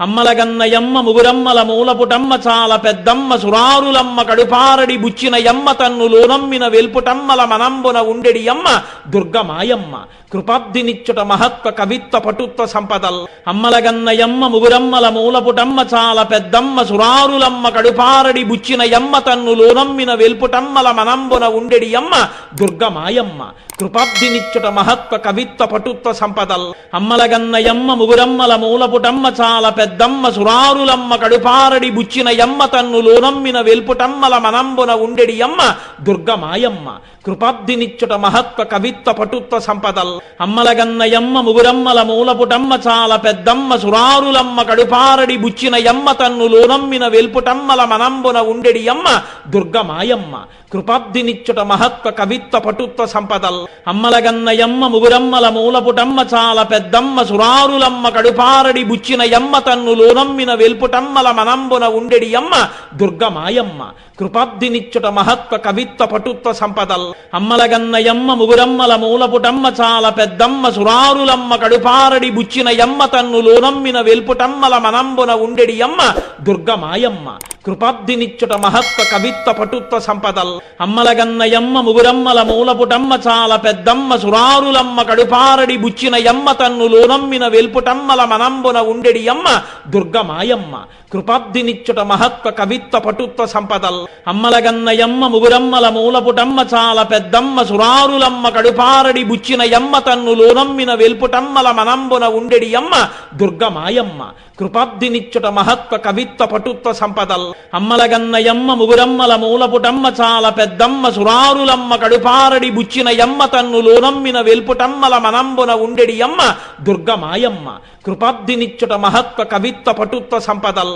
అమ్మలగన్నయమ్మ ముగురమ్మల మూలపుటమ్మ చాల పెద్దమ్మ సురారులమ్మ కడుపారడి బుచ్చిన యమ్మ తన్ను లోనమ్మిన వెల్పుటమ్మల మనంబున ఉండెడి యమ్మ దుర్గమాయమ్మ. కృపాబ్దినిచ్చుట మహత్వ కవిత్వ పటుత్వ సంపదల్. అమ్మలగన్నయమ్మ ముగురమ్మల మూలపుటమ్మ చాల పెద్దమ్మ సురారులమ్మ కడుపారడి బుచ్చిన యమ్మ తన్ను లోనమ్మిన వెల్పుటమ్మల మనంబున ఉండెడి యమ్మ దుర్గమాయమ్మ. కృపాబ్దినిచ్చుట మహత్వ కవిత్వ పటుత్వ సంపదల్. అమ్మలగన్నయమ్మ ముగురమ్మల మూలపుటమ్మ చాల పెద్ద పెద్దమ్మ సురారులమ్మ కడుపారడి బుచ్చిన ఎమ్మ తన్ను లోనమ్మిన వెల్పుటమ్మల మనంబున ఉండెడి యమ్మ దుర్గమాయమ్మ. కృపాబ్దినిచ్చుట మహత్వ కవిత్వ పటుత్వ సంపదల్. అమ్మలగన్నయమ్మ ముగురమ్మల మూలపుటమ్మ చాల పెద్దమ్మ సురారులమ్మ కడుపారడి బుచ్చిన ఎమ్మ తన్ను లోనమ్మిన వెల్పుటమ్మల మనంబున ఉండెడి యమ్మ దుర్గమాయమ్మ. కృపాబ్దినిచ్చుట మహత్వ కవిత్వ పటుత్వ సంపదల్. అమ్మలగన్నయమ్మ ముగురమ్మల మూలపుటమ్మ చాల పెద్దమ్మ సురారులమ్మ కడుపారడి బుచ్చిన యమ్మ తన్ను నమ్మిన వెల్పుటమ్మల మనంబున ఉండెడి యమ్మ దుర్గమాయమ్మ. కృపాబ్దినిచ్చుట మహత్వ కవిత్వ పటుత్వ సంపదల్. అమ్మలగన్నయమ్మ ముగురమ్మల మూలపుటమ్మ చాలా పెద్దమ్మ సురారులమ్మ కడుపారడి బుచ్చిన యమ్మ తన్ను నమ్మిన వెల్పుటమ్మల మనంబున ఉండెడి యమ్మ దుర్గమాయమ్మ. కృపాబ్దినిచ్చుట మహత్వ కవిత్వ పటుత్వ సంపదల్. అమ్మలగన్నయమ్మ ముగురమ్మల మూలపుటమ్మ చాల పెద్దమ్మ సురారులమ్మ కడుపారడి బుచ్చిన ఎమ్మ తన్ను లోనమ్మిన వెల్పుటమ్మల మనంబున ఉండెడి అమ్మ దుర్గమాయమ్మ. కృపాబ్దినిచ్చుట మహత్వ కవిత్వ పటుత్వ సంపదల్. అమ్మలగన్నయమ్మ ముగురమ్మల మూలపుటమ్మ చాల పెద్దమ్మ సురారులమ్మ కడుపారడి బుచ్చిన ఎమ్మ తన్ను లోనమ్మిన వెల్పుటమ్మల మనంబున ఉండెడి అమ్మ దుర్గమాయమ్మ. కృపాబ్దినిచ్చుట మహత్వ కవిత్వ పటుత్వ సంపదల్. అమ్మలగన్నయమ్మ ముగురమ్మల మూలపుటమ్మ చాలా పెద్దమ్మ సురారులమ్మ కడుపారడి బుచ్చిన యమ్మ తన్ను లోనమ్మిన వెల్పుటమ్మల మనంబున ఉండెడి యమ్మ దుర్గమాయమ్మ కృపాబ్దినిచ్చుట మహత్వ కవిత్వ పటుత్వ సంపదల్